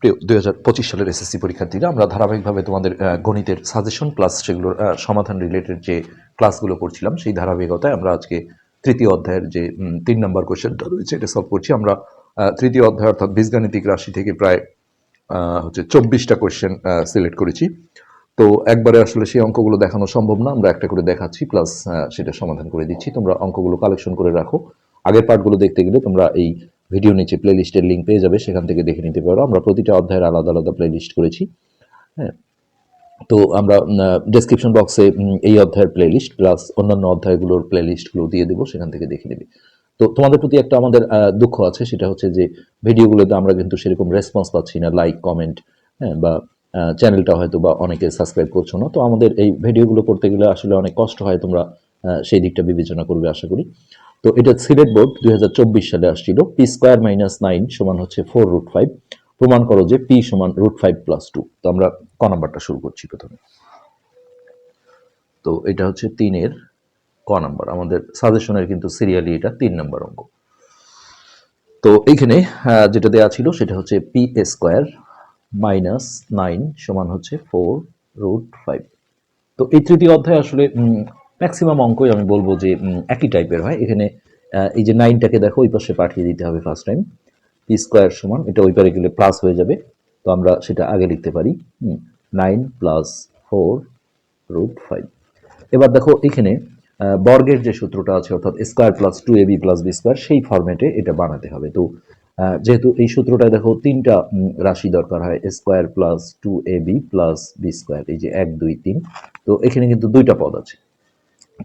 প্রিয়, দুই হাজার পঁচিশ সালের এসএসসি পরীক্ষার্থীরা, আমরা ধারাবাহিকভাবে তোমাদের গণিতের সাজেশন প্লাস সেগুলোর সমাধান রিলেটেড যে ক্লাসগুলো করছিলাম, সেই ধারাবাহিকতায় আমরা আজকে তৃতীয় অধ্যায়ের যে তিন নম্বর কোশ্চেনটা রয়েছে, এটা সলভ করছি। আমরা তৃতীয় অধ্যায় অর্থাৎ বীজগাণিতিক রাশি থেকে প্রায় হচ্ছে চব্বিশটা কোশ্চেন সিলেক্ট করেছি। তো একবারে আসলে সেই অঙ্কগুলো দেখানো সম্ভব না, আমরা একটা করে দেখাচ্ছি প্লাস সেটা সমাধান করে দিচ্ছি। তোমরা অঙ্কগুলো কালেকশন করে রাখো। আগের পার্টগুলো দেখতে গেলে তোমরা এই ভিডিও নিচে প্লে লিস্টের লিঙ্ক পেয়ে যাবে, সেখান থেকে দেখে নিতে পারো। আমরা প্রতিটা অধ্যায়ের আলাদা আলাদা প্লে লিস্ট করেছি হ্যাঁ? তো আমরা ডেসক্রিপশন বক্সে এই অধ্যায়ের প্লে লিস্ট প্লাস অন্যান্য অধ্যায়গুলোর প্লে লিস্টগুলো দিয়ে দেবো, সেখান থেকে দেখে নেবে। তো তোমাদের প্রতি একটা আমাদের দুঃখ আছে, সেটা হচ্ছে যে ভিডিওগুলোতে আমরা কিন্তু সেরকম রেসপন্স পাচ্ছি না লাইক কমেন্ট হ্যাঁ বা চ্যানেলটা হয়তো বা অনেকে সাবস্ক্রাইব করছ না। তো আমাদের এই ভিডিওগুলো করতে গেলে আসলে অনেক কষ্ট হয় তোমরা সেই দিকটা বিবেচনা করবে, আশা করি। তো এটা সিলেট বোর্ড দুই হাজার চব্বিশ সালে আসছিল। পি স্কোয়ার মাইনাস নাইন সমান হচ্ছে ফোর রুট ফাইভ প্রমাণ করো যে পি সমান রুট ফাইভ প্লাস টু তো আমরা ক নাম্বারটা শুরু করছি প্রথমে। তো এটা হচ্ছে তিনের ক নাম্বার। আমাদের সাজেশনের কিন্তু সিরিয়ালি এটা তিন নাম্বার অঙ্ক। তো এইখানে যেটা দেওয়া ছিল সেটা হচ্ছে পি স্কোয়ার মাইনাস নাইন সমান হচ্ছে ফোর রুট ফাইভ তো এই তৃতীয় অধ্যায় আসলে ম্যাক্সিমাম অঙ্কই আমি বলব যে একই টাইপের হয়। এখানে এই যে নাইনটাকে দেখো, ওই পাশে পাঠিয়ে দিতে হবে ফার্স্ট টাইম পি স্কোয়ার সমান, এটা ওই পারে গেলে প্লাস হয়ে যাবে। তো আমরা সেটা আগে লিখতে পারি। Nine plus four root five এবার দেখো, এখানে বর্গের যে সূত্রটা আছে, অর্থাৎ square plus two A B plus B square সেই ফরম্যাটে এটা বানাতে হবে। তো যেহেতু এই সূত্রটায় দেখো, তিনটা রাশি দরকার হয় square plus two A B plus B square এই যে এক, দুই, তিন। তো এখানে কিন্তু দুইটা পদ আছে।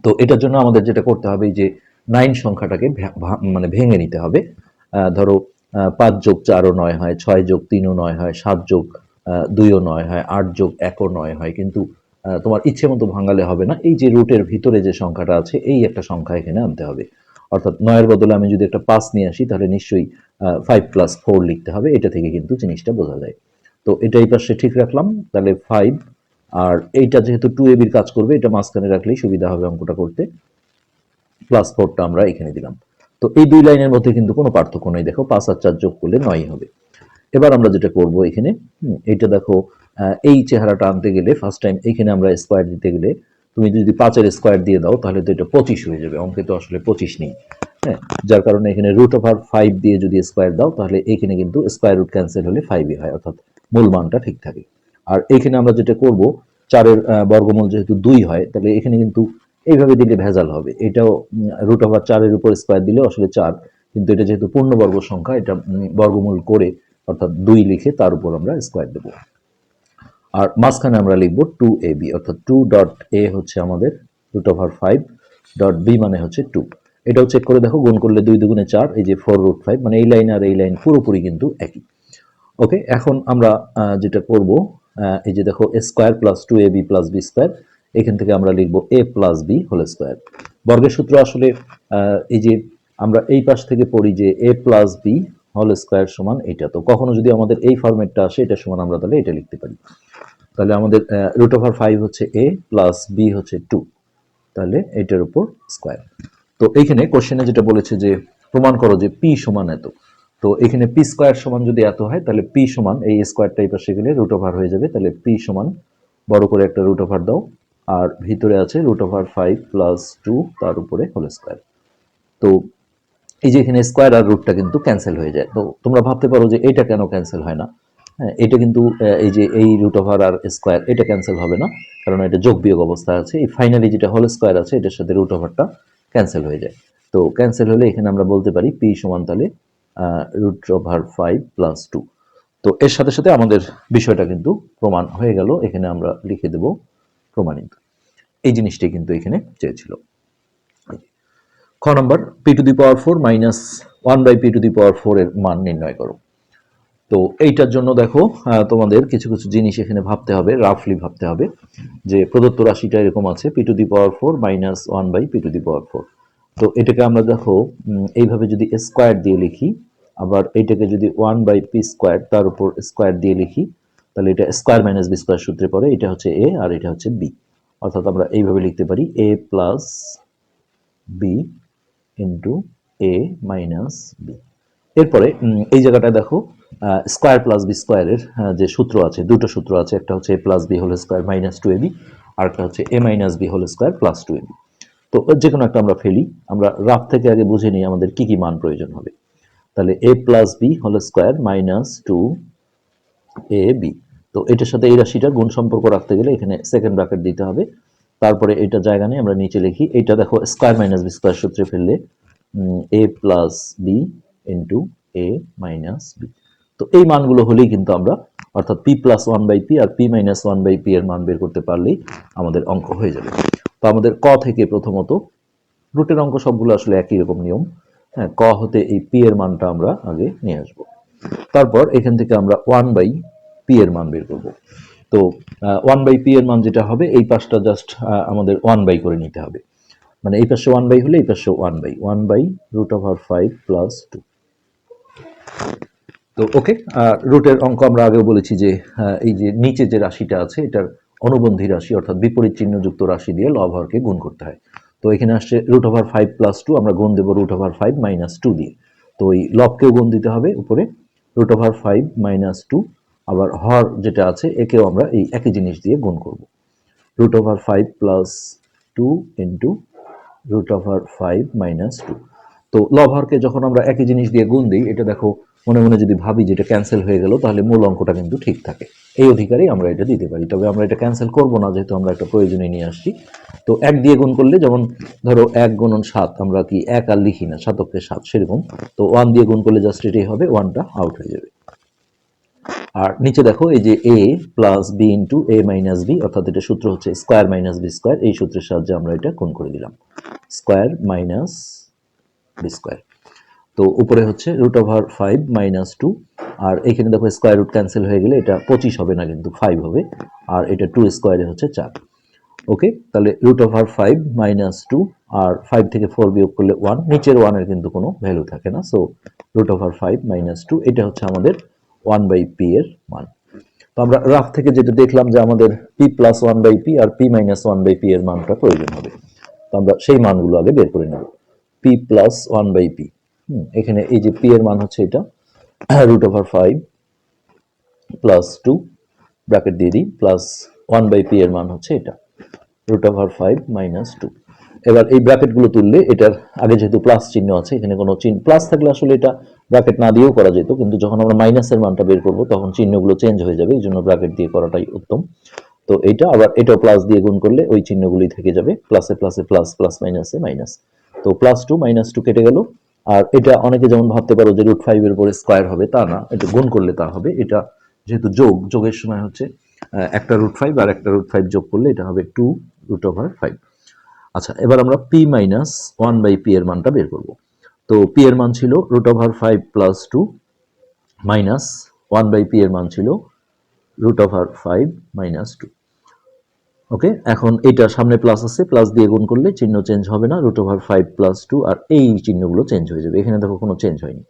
তো এটার জন্য আমাদের যেটা করতে হবে যে নাইন সংখ্যাটাকে মানে ভেঙে নিতে হবে। ধরো পাঁচ যোগ চারও নয় হয়, ছয় যোগ তিনও নয় হয়, সাত যোগ দুইও নয় হয়, আট যোগ একও নয় হয়। কিন্তু তোমার ইচ্ছে মতো ভাঙালে হবে না। এই যে রুটের ভিতরে যে সংখ্যাটা আছে, এই একটা সংখ্যা এখানে আনতে হবে। অর্থাৎ নয়ের বদলে আমি যদি একটা পাঁচ নিয়ে আসি, তাহলে নিশ্চয়ই ফাইভ প্লাস ফোর লিখতে হবে। এটা থেকে কিন্তু জিনিসটা বোঝা যায়। তো এটা এই পাশে ঠিক রাখলাম। তাহলে ফাইভ আর এইটা যেহেতু টু এবির কাজ করবে, এটা মাঝখানে রাখলেই সুবিধা হবে অঙ্কটা করতে। প্লাস ফোরটা আমরা এখানে দিলাম। তো এই দুই লাইনের মধ্যে কিন্তু কোনো পার্থক্য নেই। দেখো পাঁচ আর চার যোগ করলে নয় হবে। এবার আমরা যেটা করব এখানে এইটা দেখো এই চেহারাটা আনতে গেলে ফার্স্ট টাইম এখানে আমরা স্কোয়ার দিতে গেলে তুমি যদি পাঁচের স্কোয়ার দিয়ে দাও, তাহলে তো এটা পঁচিশ হয়ে যাবে। অঙ্কে তো আসলে পঁচিশ নেই। হ্যাঁ যার কারণে এখানে রুট ওভার ফাইভ দিয়ে যদি স্কোয়ার দাও, তাহলে এখানে কিন্তু স্কোয়ার রুট ক্যান্সেল হলে ফাইভই হয়, অর্থাৎ মূল মানটা ঠিক থাকে। আর এখানে আমরা যেটা করব, চারের বর্গমূল যেহেতু দুই হয়, তাহলে এখানে কিন্তু এইভাবে দিলে ভেজাল হবে। এটাও রুট ওভার চারের উপর স্কোয়ার দিলে আসলে চার, কিন্তু এটা যেহেতু পূর্ণবর্গ সংখ্যা, এটা বর্গমূল করে, অর্থাৎ দুই লিখে তার উপর আমরা স্কোয়ার দেবো। আর মাঝখানে আমরা লিখব টু এ বি অর্থাৎ টু ডট এ হচ্ছে আমাদের root over five dot B মানে হচ্ছে টু এটাও চেক করে দেখো, গুণ করলে দুই দুগুণে চার, এই যে ফোর রুট ফাইভ মানে এই লাইন আর এই লাইন পুরোপুরি কিন্তু একই। ওকে এখন আমরা যেটা করব এই যে দেখো A square plus two A B plus B square এখান থেকে আমরা লিখব A plus B whole square বর্গের সূত্র আসলে এই যে আমরা এই পাশ থেকে পড়ি যে A plus B whole square সমান এটা তো কখনো যদি আমাদের এই ফরম্যাটটা আসে, এটা সমান আমরা তাহলে এটা লিখতে পারি। তাহলে আমাদের রুট ওভার ফাইভ হচ্ছে এ প্লাস বি হচ্ছে টু তাহলে এটার উপর স্কোয়ার তো এইখানে কোশ্চেনে যেটা বলেছে যে, প্রমাণ করো যে পি সমান এত। তো এখানে পি স্কোয়ার সমান যদি এত হয়, তাহলে পি সমান, এই স্কোয়ারটা এই পাশে গেলে রুট ওভার হয়ে যাবে, তাহলে পি সমান, বড় করে একটা রুট ওভার দাও, আর ভিতরে আছে root over five plus two তার উপরে হোল স্কোয়ার তো এই যে এখানে স্কোয়ার আর রুটটা কিন্তু ক্যান্সেল হয়ে যায়। তো তোমরা ভাবতে পারো যে এটা কেন ক্যান্সেল হয় না। হ্যাঁ এটা কিন্তু এই যে এই রুট ওভার আর স্কোয়ার এটা ক্যান্সেল হবে না, কারণ এটা যোগ বিয়োগ অবস্থা আছে। এই ফাইনালি যেটা হোল স্কোয়ার আছে, এটার সাথে রুট ওভারটা ক্যান্সেল হয়ে যায়। তো ক্যান্সেল হলে এখানে আমরা বলতে পারি পি সমান তাহলে root over five plus two তো এর সাথে সাথে আমাদের বিষয়টা কিন্তু প্রমাণ হয়ে গেল। এখানে আমরা লিখে দেব প্রমাণিত। এই জিনিসটি কিন্তু এখানে চেয়েছিল। খ number P to the power four minus one by P to the power four এর মান নির্ণয় করো। তো এইটার জন্য দেখো তোমাদের কিছু কিছু জিনিস এখানে ভাবতে হবে রাফলি ভাবতে হবে, যে প্রদত্ত রাশিটা এরকম আছে P to the power four minus one by P to the power four তো এটাকে আমরা দেখো এইভাবে যদি স্কোয়ার দিয়ে লিখি আবার এইটাকে যদি ওয়ান বাই পি স্কোয়ার তার উপর স্কোয়ার দিয়ে লিখি, তাহলে এটা স্কোয়ার মাইনাস বি স্কোয়ার সূত্রে পড়ে এটা হচ্ছে এ আর এটা হচ্ছে বি অর্থাৎ আমরা এইভাবে লিখতে পারি A plus B into A minus B এরপরে এই জায়গাটায় দেখো স্কোয়ার প্লাস বি স্কোয়ারের যে সূত্র আছে, দুটো সূত্র আছে, একটা হচ্ছে A plus B whole square minus two AB আর একটা হচ্ছে A minus B whole square plus two A B তো যে কোনো একটা আমরা ফেলি, আমরা রাফ থেকে আগে বুঝে নিই আমাদের কি কি মান প্রয়োজন হবে। তাহলে A plus B whole square minus two A B তো এটার সাথে এই রাশিটা গুণ সম্পর্ক রাখতে গেলে এখানে সেকেন্ড ব্র্যাকেট দিতে হবে। তারপরে এটা জায়গা নিয়ে আমরা নিচে লিখি এটা দেখো স্কোয়ার মাইনাস বি স্কোয়ার সূত্রে ফেললে A plus B into A minus B তো এই মানগুলো হলেই কিন্তু আমরা অর্থাৎ P plus one by P R P minus one by P এর মান বের করতে পারলেই আমাদের অঙ্ক হয়ে যাবে। তো আমাদের ক থেকে প্রথমত, রুটের অঙ্ক সবগুলো আসলে একই রকম নিয়ম। হ্যাঁ ক হতে এই পি এর মানটা আমরা আগে নিয়ে আসব। তারপর এখান থেকে আমরা ওয়ান বাই পি এর মান বের করব। তো ওয়ান বাই পি এর মান যেটা হবে, এই পাশটা জাস্ট আমাদের ওয়ান বাই করে নিতে হবে। মানে এই পাশে ওয়ান বাই হলে এই পাশে one by. One by root over five plus two. তো, ওকে রুটের অঙ্ক আমরা আগেও বলেছি যে এই যে নিচে যে রাশিটা আছে, এটার অনুবন্ধী রাশি অর্থাৎ বিপরীত চিহ্নযুক্ত রাশি দিয়ে লব হরকে গুণ করতে হয়। তো এখানে আসছে root over five plus two আমরা গুণ দেবো root over five minus two দিয়ে। তো ওই লবকেও গুণ দিতে হবে, উপরে root over five minus two আবার হর যেটা আছে, একেও আমরা এই একই জিনিস দিয়ে গুণ করব। Root over five plus two into root over five minus two তো লব হরকে যখন আমরা একই জিনিস দিয়ে গুণ দিই, এটা দেখো মনে মনে যদি ভাবি যে এটা ক্যান্সেল হয়ে গেল, তাহলে মূল অঙ্কটা কিন্তু ঠিক থাকে। এই অধিকারেই আমরা এটা দিতে পারি। তবে আমরা এটা ক্যান্সেল করব না, যেহেতু আমরা একটা প্রয়োজনে নিয়ে আসছি। তো এক দিয়ে গুণ করলে যেমন ধরো এক গুণন সাত, আমরা কি এক আর লিখি না সাতকে সাত, সেরকম। তো ওয়ান দিয়ে গুণ করলে জাস্ট এটাই হবে ওয়ানটা আউট হয়ে যাবে। আর নিচে দেখো, এই যে A plus B into A minus B অর্থাৎ এটা সূত্র হচ্ছে স্কোয়ার মাইনাস বি স্কোয়ার এই সূত্রের সাহায্যে আমরা এটা গুণ করে দিলাম। স্কোয়ার মাইনাস বি স্কোয়ার তো উপরে হচ্ছে root over five minus two আর এখানে দেখো স্কোয়ার রুট ক্যান্সেল হয়ে গেলে এটা পঁচিশ হবে না কিন্তু ফাইভ হবে, আর এটা টু স্কোয়ারে হচ্ছে চার। ওকে তাহলে root over five minus two আর ফাইভ থেকে ফোর বিয়োগ করলে ওয়ান নিচের ওয়ানের কিন্তু কোনো ভ্যালু থাকে না। So root over five minus two এটা হচ্ছে আমাদের ওয়ান বাই পি এর মান। তো আমরা রাফ থেকে যেটা দেখলাম যে আমাদের P plus one by P R P minus one by P এর মানটা প্রয়োজন হবে। তো আমরা সেই মানগুলো আগে বের করে নেব। P plus one by P এখানে এই যে পি এর মান হচ্ছে এটা root over five plus two bracket দিয়ে দিই প্লাস ওয়ান বাই পি এর মান হচ্ছে এটা root over five minus two এবার এই ব্র্যাকেটগুলো তুললে এটার আগে যেহেতু প্লাস চিহ্ন আছে, এখানে কোনো চিহ্ন প্লাস থাকলে আসলে এটা ব্র্যাকেট না দিয়েও করা যেত, কিন্তু যখন আমরা মাইনাসের মানটা বের করব, তখন চিহ্নগুলো চেঞ্জ হয়ে যাবে, এই জন্য ব্র্যাকেট দিয়ে করাটাই উত্তম। তো এটা আবার এটাও প্লাস দিয়ে গুণ করলে ওই চিহ্নগুলি থেকে যাবে প্লাসে প্লাসে প্লাস প্লাস মাইনাসে মাইনাস তো প্লাস টু মাইনাস টু কেটে গেল আর এটা অনেকে যেমন ভাবতে পারো যে রুট ফাইভের উপরে স্কোয়ার হবে, তা না। এটা গুণ করলে তা হবে। এটা যেহেতু যোগ, যোগের সময় হচ্ছে একটা রুট ফাইভ আর একটা রুট ফাইভ যোগ করলে এটা হবে টু রুট ওভার ফাইভ আচ্ছা এবার আমরা P minus one by P এর মানটা বের করব। তো পি এর মান ছিল root over five plus two minus one by P এর মান ছিল root over five minus two okay এখন এটা সামনে প্লাস আছে প্লাস দিয়ে গুণ করলে চিহ্ন চেঞ্জ হবে না root over five plus two আর এই চিহ্নগুলো চেঞ্জ হয়ে যাবে। এখানে দেখো কোনো চেঞ্জ হয়নি।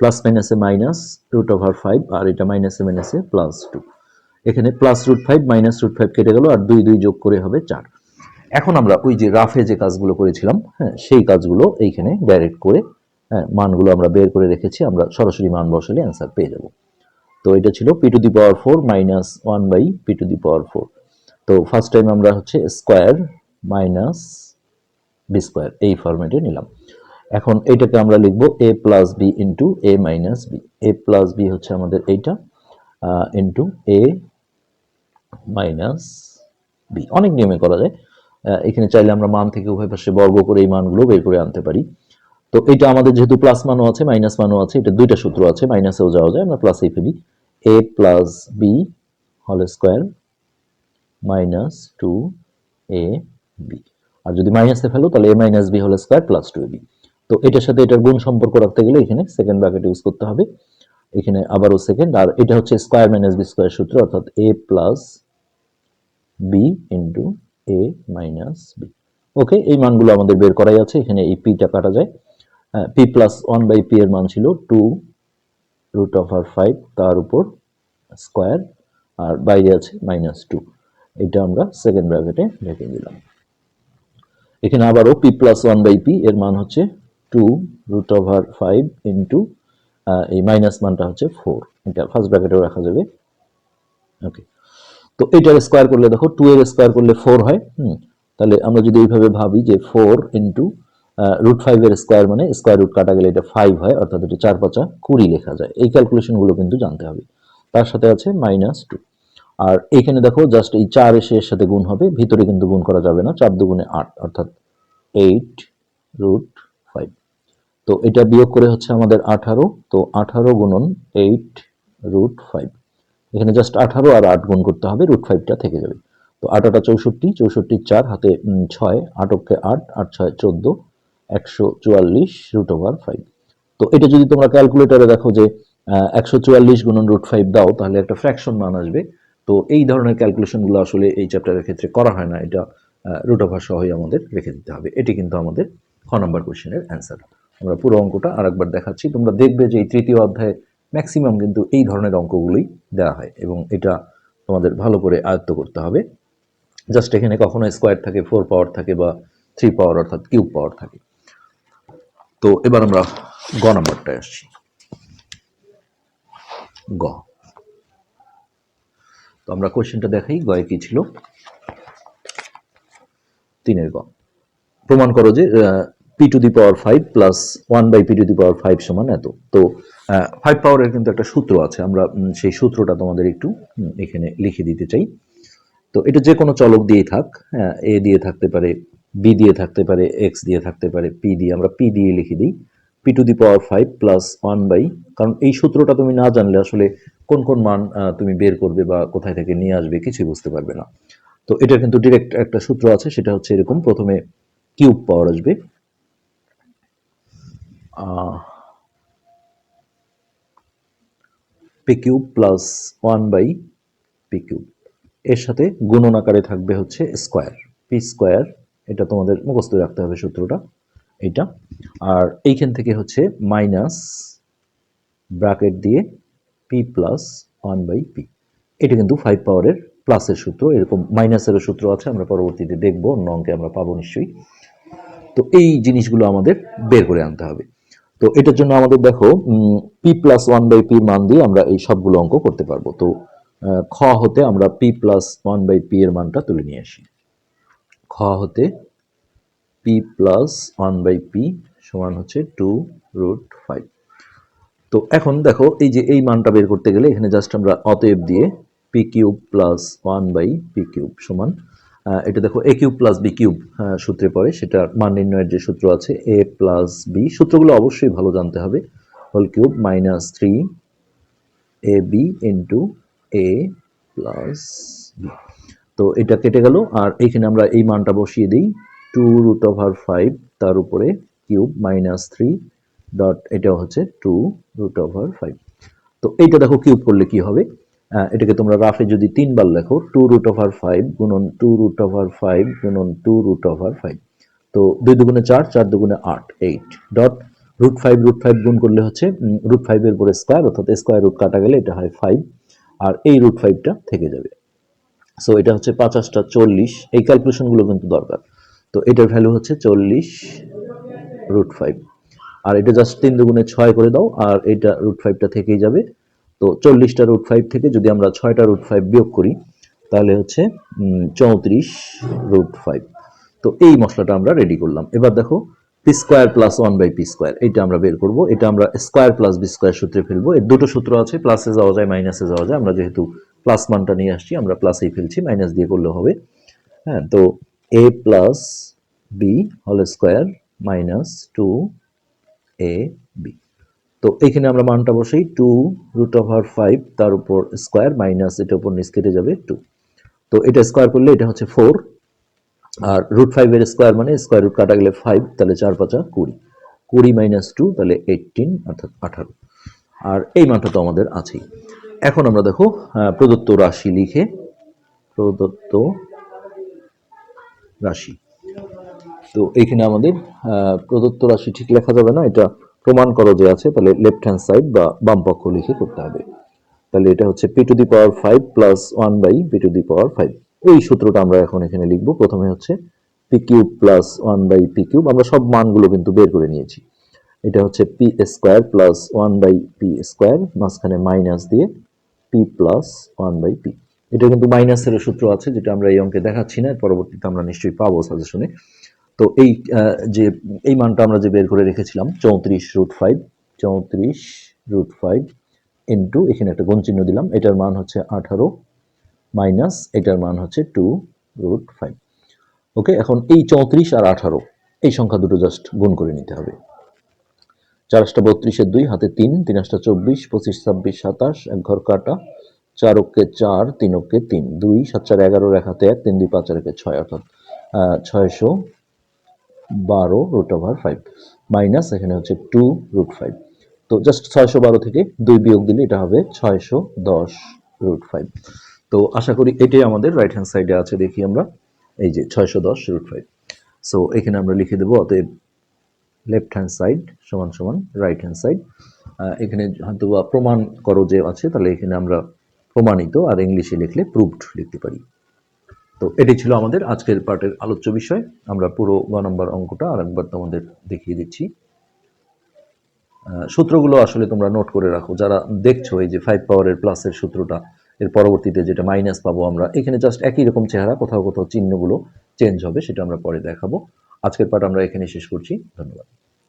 প্লাস মাইনাসে মাইনাস রুট ওভার ফাইভ আর এটা মাইনাসে মাইনাসে প্লাস টু এখানে plus root five minus root five কেটে গেল, আর দুই দুই যোগ করে হবে চার। এখন আমরা ওই যে রাফে যে কাজগুলো করেছিলাম হ্যাঁ সেই কাজগুলো এইখানে ডাইরেক্ট করে হ্যাঁ মানগুলো আমরা বের করে রেখেছি, আমরা সরাসরি মান বসালে অ্যান্সার পেয়ে যাব। তো এটা ছিল P to the power four minus one by P to the power four তো ফার্স্ট টাইম আমরা হচ্ছে স্কোয়ার মাইনাস বি স্কোয়ার এই ফরম্যাটে নিলাম। এখন এটাকে আমরা লিখব A plus B into A minus B A plus B হচ্ছে আমাদের এইটা ইন্টু এ মাইনাস বি অনেক নিয়মে করা যায়। এখানে চাইলে আমরা মান থেকে উভয় পাশে বর্গ করে এই মানগুলো বের করে আনতে পারি। তো এটা আমাদের যেহেতু প্লাস মানও আছে মাইনাস মানও আছে, এটা দুইটা সূত্র আছে মাইনাসেও যাওয়া যায়, আমরা প্লাসেই ফেলি এ প্লাস বি হল square minus two A B. আর যদি মাইনাসে ফেলো, তাহলে এ মাইনাস বি হল square plus two A B. তো এটার সাথে এটার গুণ সম্পর্ক রাখতে গেলে এখানে সেকেন্ড ব্র্যাকেট ইউজ করতে হবে। এখানে আবারও সেকেন্ড আর এটা হচ্ছে স্কোয়ার মাইনাস বি স্কোয়ার সূত্র, অর্থাৎ A plus B into A minus B okay এই মানগুলো আমাদের বের করাই আছে, এখানে এই পিটা কাটা যায়। P plus one by P এর মান ছিল টু রুট অফ আর ফাইভ তার উপর স্কোয়ার আর বাইরে আছে মাইনাস টু এটা আমরা সেকেন্ড ব্র্যাকেটে রেখে দিলাম। এখানে আবারও P plus one by P এর মান হচ্ছে two root over five into এই মাইনাস মানটা হচ্ছে ফোর এটা ফার্স্ট ব্র্যাকেটেও রাখা যাবে। ওকে তো এটার স্কোয়ার করলে দেখো টু এর স্কোয়ার করলে ফোর হয়, হুম? তাহলে আমরা যদি এইভাবে ভাবি যে ফোর ইন্টু রুট ফাইভের স্কোয়ার মানে স্কোয়ার রুট কাটা গেলে এটা ফাইভ হয়, অর্থাৎ এটা চার পাঁচা কুড়ি লেখা যায়। এই ক্যালকুলেশনগুলো কিন্তু জানতে হবে। তার সাথে আছে মাইনাস টু আর এইখানে দেখো জাস্ট এই চার এসে এর সাথে গুণ হবে, ভিতরে কিন্তু গুণ করা যাবে না, চার দুগুণে আট, অর্থাৎ এইট রুট ফাইভ তো এটা বিয়োগ করে হচ্ছে আমাদের আঠারো, তো আঠারো গুণন এইট রুট ফাইভ এখানে জাস্ট আঠারো আর আট গুণ করতে হবে রুট ফাইভটা থেকে যাবে। তো আটাটা চৌষট্টি চৌষট্টি চার, হাতে ছয় আটককে আট আট ছয় চোদ্দ, একশো চুয়াল্লিশ রুট ওভার ফাইভ তো এটা যদি তোমরা ক্যালকুলেটরে দেখো যে একশো চুয়াল্লিশ গুণন রুট ফাইভ দাও, তাহলে একটা ফ্র্যাকশন মান আসবে। তো এই ধরনের ক্যালকুলেশনগুলো আসলে এই চ্যাপ্টারের ক্ষেত্রে করা হয় না। এটা রুট ওভার সহই আমাদের রেখে দিতে হবে। এটি কিন্তু আমাদের খ নম্বর কোশ্চেনের অ্যান্সার আমরা পুরো অঙ্কটা আরেকবার দেখাচ্ছি। তোমরা দেখবে যে এই তৃতীয় অধ্যায়ে ম্যাক্সিমাম কিন্তু এই ধরনের অঙ্কগুলোই দেওয়া হয় এবং এটা তোমাদের ভালো করে আয়ত্ত করতে হবে। জাস্ট এখানে কখনো স্কোয়ার থাকে ফোর পাওয়ার থাকে বা থ্রি পাওয়ার অর্থাৎ কিউব পাওয়ার থাকে। তো এবার আমরা গ নাম্বারটায় আসছি। গ। তো আমরা কোশ্চেনটা দেখাই গয়ে কি ছিল? তিনের গ। প্রমাণ করো যে P to the power five plus one by P to the power five সমান এত। তো ফাইভ পাওয়ারের কিন্তু একটা সূত্র আছে, আমরা সেই সূত্রটা তোমাদের একটু এখানে লিখে দিতে চাই। তো এটা যে কোনো চলক দিয়েই থাক হ্যাঁ এ দিয়ে থাকতে পারে বি দিয়ে থাকতে পারে এক্স দিয়ে থাকতে পারে পি দিয়ে, আমরা পি দিয়ে লিখে দিই। P to the power five plus one by কারণ এই সূত্রটা তুমি না জানলে আসলে কোন কোন মান তুমি বের করবে বা কোথায় থেকে নিয়ে আসবে কিছুই বুঝতে পারবে না। তো এটা কিন্তু ডিরেক্ট একটা সূত্র আছে, সেটা হচ্ছে এরকম, প্রথমে কিউব পাওয়ার আসবে। P cube plus one by P cube এর সাথে গুণন আকারে থাকবে হচ্ছে স্কোয়ার পি স্কোয়ার এটা তোমাদের মুখস্থ রাখতে হবে সূত্রটা এটা আর এইখান থেকে হচ্ছে মাইনাস ব্র্যাকেট দিয়ে P plus one by P এটা কিন্তু ফাইভ পাওয়ারের প্লাসের সূত্র, এরকম মাইনাসেরও সূত্র আছে, আমরা পরবর্তীতে দেখব, অন্য অঙ্কে আমরা পাবো নিশ্চয়ই। তো এই জিনিসগুলো আমাদের বের করে আনতে হবে। তো এটার জন্য আমাদের দেখো P plus one by P মান দিয়ে আমরা এই সবগুলো অঙ্ক করতে পারব। তো খ হতে আমরা P plus one by P এর মানটা তুলে নিয়ে আসি। খ হতে P plus one by P সমান হচ্ছে টু রুট ফাইভ তো এখন দেখো, এই যে এই মানটা বের করতে গেলে এখানে জাস্ট আমরা অতএব দিয়ে P cube plus one by P cube সমান এটা দেখো A cube plus B cube সূত্রে পড়ে সেটা মান নির্ণয়ের যে সূত্র আছে এ প্লাস বি সূত্রগুলো অবশ্যই ভালো জানতে হবে whole cube minus three A B into A plus B তো এটা কেটে গেল, আর এইখানে আমরা এই মানটা বসিয়ে দিই টু রুট ওভার ফাইভ তার উপরে কিউব মাইনাস থ্রি ডট এটা হচ্ছে টু রুট ওভার ফাইভ তো এইটা দেখো কিউব করলে কি হবে? এটাকে তোমরা রাফে যদি তিনবার লেখো টু রুট ওভার ফাইভ গুণন টু রুট ওভার ফাইভ গুণন টু রুট ওভার ফাইভ তো দুই দুগুণে চার চার দুগুণে আট eight dot root five root five গুণ করলে হচ্ছে রুট ফাইভের উপরে স্কোয়ার অর্থাৎ স্কোয়ার রুট কাটা গেলে এটা হয় ফাইভ আর এই রুট ফাইভটা থেকে যাবে। সো এটা হচ্ছে পাঁচাশটা চল্লিশ, এই ক্যালকুলেশনগুলো কিন্তু দরকার। তো এটার ভ্যালু হচ্ছে চল্লিশ রুট ফাইভ আর এটা জাস্ট তিন দুগুণে ছয় করে দাও, আর এটা রুট ফাইভটা থেকেই যাবে। তো চল্লিশটা রুট ফাইভ থেকে যদি আমরা ছয়টা রুট ফাইভ বিয়োগ করি, তাহলে হচ্ছে চৌত্রিশ রুট ফাইভ তো এই মশলাটা আমরা রেডি করলাম। এবার দেখো P square plus one by P square এটা আমরা বের করব। এটা আমরা স্কোয়ার প্লাস বি স্কোয়ার সূত্রে ফেলব। এর দুটো সূত্র আছে প্লাসে যাওয়া যায় মাইনাসে যাওয়া যায়। আমরা যেহেতু প্লাস মানটা নিয়ে আসছি, আমরা প্লাসেই ফেলছি মাইনাস দিয়ে করলে হবে। হ্যাঁ তো এ প্লাস বি হল square minus two A B তো এখানে আমরা মানটা বসাই টু রুট ওভার ফাইভ তার উপর স্কোয়ার মাইনাস এটা উপর নিচ কেটে যাবে টু তো এটা স্কোয়ার করলে এটা হচ্ছে ফোর আর রুট ফাইভের স্কোয়ার মানে স্কোয়ার রুট কাটা গেলে ফাইভ তাহলে চার পাঁচা কুড়ি। কুড়ি মাইনাস টু তাহলে এইটিন অর্থাৎ আঠারো। আর এই মানটা তো আমাদের আছেই। এখন আমরা দেখো প্রদত্ত রাশি লিখে, প্রদত্ত রাশি। তো এইখানে আমাদের প্রদত্ত রাশি ঠিক লেখা যাবে না, এটা প্রমাণ করো যে আছে, তাহলে লেফট হ্যান্ড সাইড বা বাম পক্ষ লিখে করতে হবে। তাহলে এটা হচ্ছে P to the power five plus one by P to the power five এই সূত্রটা আমরা এখন এখানে লিখব, প্রথমে হচ্ছে P cube plus one by P cube আমরা সব মানগুলো কিন্তু বের করে নিয়েছি। এটা হচ্ছে P square plus one by P square মাঝখানে মাইনাস দিয়ে P plus one by P এটা কিন্তু মাইনাসের সূত্র আছে, যেটা আমরা এই অঙ্কে দেখাচ্ছি না পরবর্তীতে আমরা নিশ্চয়ই পাবো সাজেশনে তো এই যে এই মানটা আমরা যে বের করে রেখেছিলাম, চৌত্রিশ রুট ফাইভ চৌত্রিশ রুট ফাইভ ইন্টু এখানে একটা গুণ চিহ্ন দিলাম, এটার মান হচ্ছে আঠারো মাইনাস এটার মান হচ্ছে টু রুট ফাইভ ওকে এখন এই চৌত্রিশ আর আঠারো, এই সংখ্যা দুটো জাস্ট গুণ করে নিতে হবে। চার আটটা বত্রিশের দুই, হাতে তিন তিন আটটা চব্বিশ, পঁচিশ, ছাব্বিশ, সাতাশ, এক ঘর কাটা, চার ওকে চার, তিন ওকে তিন, দুই, সাত চার এগারো এক হাতে এক, তিন দুই পাঁচ আর ছয়, অর্থাৎ ছয়শো বারো রুট ওভার ফাইভ মাইনাস এখানে হচ্ছে টু রুট ফাইভ তো জাস্ট ছয়শো বারো থেকে দুই বিয়োগ দিলে এটা হবে ছয়শো দশ রুট ফাইভ তো আশা করি এটাই আমাদের রাইট হ্যান্ড সাইডে আছে দেখি আমরা। এই যে ছয়শো দশ রুট ফাইভ সো এখানে আমরা লিখে দেবো, অতএব লেফট হ্যান্ড সাইড সমান সমান রাইট হ্যান্ড সাইড এখানে হয়তো প্রমাণ করো যে আছে, তাহলে এখানে আমরা প্রমাণিত, আর ইংলিশে লিখলে প্রুভড লিখতে পারি। তো এটি ছিল আমাদের আজকের পার্টের আলোচ্য বিষয়। আমরা পুরো গ নম্বর অঙ্কটা আরেকবার তোমাদের দেখিয়ে দিচ্ছি। সূত্রগুলো আসলে তোমরা নোট করে রাখো। যারা দেখছ এই যে ফাইভ পাওয়ারের প্লাসের সূত্রটা, এর পরবর্তীতে যেটা মাইনাস পাবো আমরা, এখানে জাস্ট একই রকম চেহারা, কোথাও কোথাও চিহ্নগুলো চেঞ্জ হবে, সেটা আমরা পরে দেখাবো। আজকের পার্ট আমরা এখানে শেষ করছি। ধন্যবাদ।